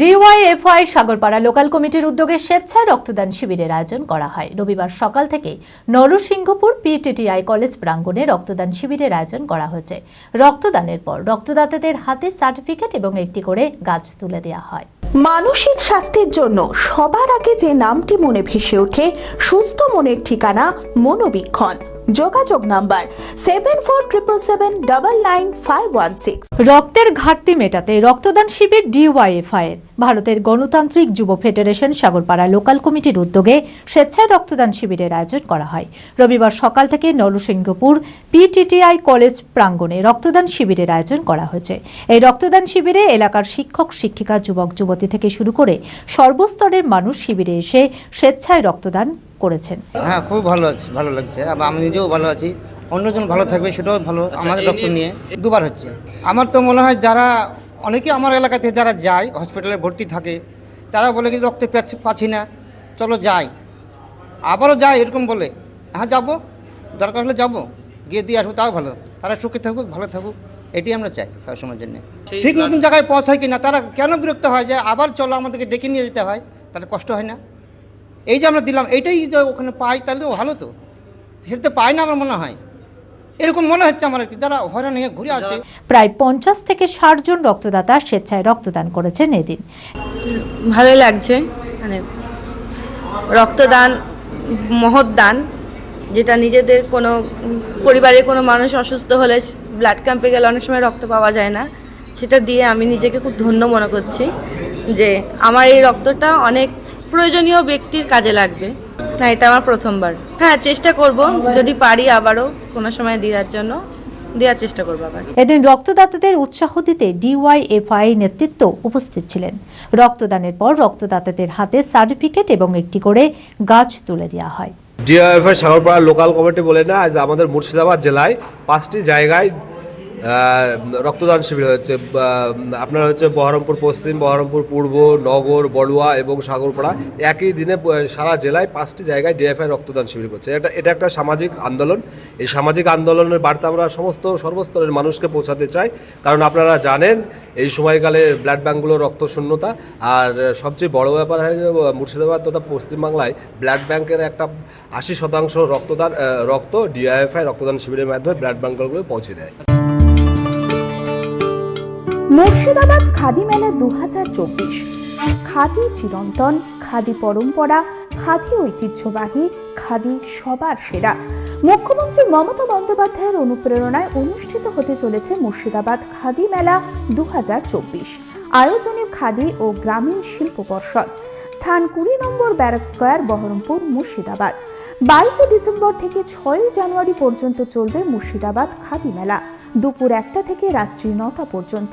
DYFI Sagarpara local কমিটির উদ্যোগে স্বেচ্ছায় রক্তদান শিবিরের আয়োজন করা হয়। রবিবার সকাল থেকে নরসিংহপুর পিটিটিআই কলেজ প্রাঙ্গণে রক্তদান শিবিরের আয়োজন করা হয়েছে। রক্তদানের পর রক্তদাতাদের হাতে সার্টিফিকেট এবং একটি করে গাছ তুলে দেওয়া হয়। মানসিক স্বাস্থ্যের জন্য সবার আগে যে নামটি মনে ভেসে ওঠে, সুস্থ মনের ঠিকানা মনোবীক্ষণ। যোগাযোগ number seven four triple seven double nine five one six রক্তের ঘাটতি মেটাতে রক্তদান শিবির ডিওয়াইএফআই এর। ভারতের গণতান্ত্রিক যুব ফেডারেশন সাগরপাড়া লোকাল কমিটির উদ্যোগে স্বেচ্ছায় রক্তদান শিবিরের আয়োজন করা হয়। রবিবার সকাল থেকে নরসিংহপুর পিটিটিআই কলেজ প্রাঙ্গণে রক্তদান শিবিরের আয়োজন করা হয়েছে। এই রক্তদান শিবিরে এলাকার শিক্ষক, শিক্ষিকা, যুবক, যুবতী থেকে শুরু করে সর্বস্তরের মানুষ শিবিরে এসে স্বেচ্ছায় রক্তদান করেছেন। হ্যাঁ খুব ভালো আছে ভালো লাগছে। আবার আমি নিজেও ভালো আছি। অন্যজন ভালো থাকবে সেটাও ভালো আমাদের রক্ত নিয়ে। দুবার হচ্ছে। আমার তো মনে হয় যারা অনেকে আমার এলাকাতে যারা যায় হসপিটালে ভর্তি থাকে তারা বলে কি রক্ত পাচ্ছি- পাচ্ছি না। চলো যাই। আবারও যাই এরকম বলে। হ্যাঁ যাব। দরকার হলে যাব। গিয়ে দিয়ে আসব তাও ভালো। তারা সুখে থাকুক ভালো থাকুক। এটি আমরা চাই সবসময়ের জন্য। ঠিক মতন জায়গায় পৌঁছায় কিনা তারা কেন বিরক্ত হয় যে আবার চলো আমাদেরকে ডেকে নিয়ে যেতে হয়? তাদের কষ্ট হয় না। এই যে আমরা দিলাম এইটাই যে ওখানে পাই তাহলে তো ভালো তো। সেটা তো পাই না আমার মনে হয়। এরকম মনে হচ্ছে আমার কি যারা হয়রান হয়ে ঘুরে আছে প্রায় পঞ্চাশ থেকে ষাট জন রক্তদাতা স্বেচ্ছায় রক্তদান করেছেন এদিন। ভালোই লাগছে মানে রক্তদান মহৎ দান যেটা নিজেদের কোনো পরিবারের কোনো মানুষ অসুস্থ হলে ব্লাড ক্যাম্পে গেলে অনেক সময় রক্ত পাওয়া যায় না। সেটা দিয়ে আমি নিজেকে খুব ধন্য মনে করছি যে আমার এই রক্তটা অনেক প্রয়োজনীয় ব্যক্তির কাজে লাগবে। না এটা আমার প্রথমবার। হ্যাঁ চেষ্টা করব। যদি পারি আবারও কোনো সময় দেওয়ার জন্য দেওয়ার চেষ্টা করব আবার। এদিন রক্তদাতাদের উৎসাহ দিতে ডিওয়াইএফআই নেতৃত্ব উপস্থিত ছিলেন। রক্তদানের পর রক্তদাতাদের হাতে সার্টিফিকেট এবং একটি করে গাছ তুলে দেওয়া হয়। ডিআইএফআই সাগরপাড়া লোকাল কমিটি বলে না আজ আমাদের মুর্শিদাবাদ জেলায় পাঁচটি জায়গায় রক্তদান শিবির হচ্ছে আপনার হচ্ছে বহরমপুর পশ্চিম, বহরমপুর পূর্ব, নগর, বড়ুয়া এবং সাগরপাড়া একই দিনে সারা জেলায় পাঁচটি জায়গায় ডিএফআই রক্তদান শিবির করছে। এটা এটা একটা সামাজিক আন্দোলন। এই সামাজিক আন্দোলনের বার্তা আমরা সমস্ত, সর্বস্তরের মানুষকে পৌঁছাতে চাই। কারণ আপনারা জানেন, এই সময়কালে ব্লাড ব্যাঙ্কগুলো রক্ত শূন্যতা আর সবচেয়ে বড় ব্যাপার হয় মুর্শিদাবাদ তথা পশ্চিমবাংলায় ব্লাড ব্যাংকের একটা আশি শতাংশ রক্তদান রক্ত ডিআইএফআই রক্তদান শিবিরের মাধ্যমে ব্লাড ব্যাঙ্কগুলো পৌঁছে দেয়। মুর্শিদাবাদ খাদি মেলা দু হাজার চব্বিশ। খাদি চিরন্তন, খাদি পরম্পরা, খাদি ঐতিহ্যবাহী, খাদি সবার সেরা। মুখ্যমন্ত্রী মমতা বন্দ্যোপাধ্যায়ের অনুপ্রেরণায় অনুষ্ঠিত হতে চলেছে মুর্শিদাবাদ খাদি মেলা দু হাজার চব্বিশ। আয়োজনে খাদি ও গ্রামীণ শিল্প পর্ষদ। স্থান কুড়ি number barrack square, Berhampore, Murshidabad. বাইশে ডিসেম্বর থেকে ছয়ই জানুয়ারি পর্যন্ত চলবে মুর্শিদাবাদ খাদি মেলা। দুপুর একটা থেকে রাত্রি নটা পর্যন্ত।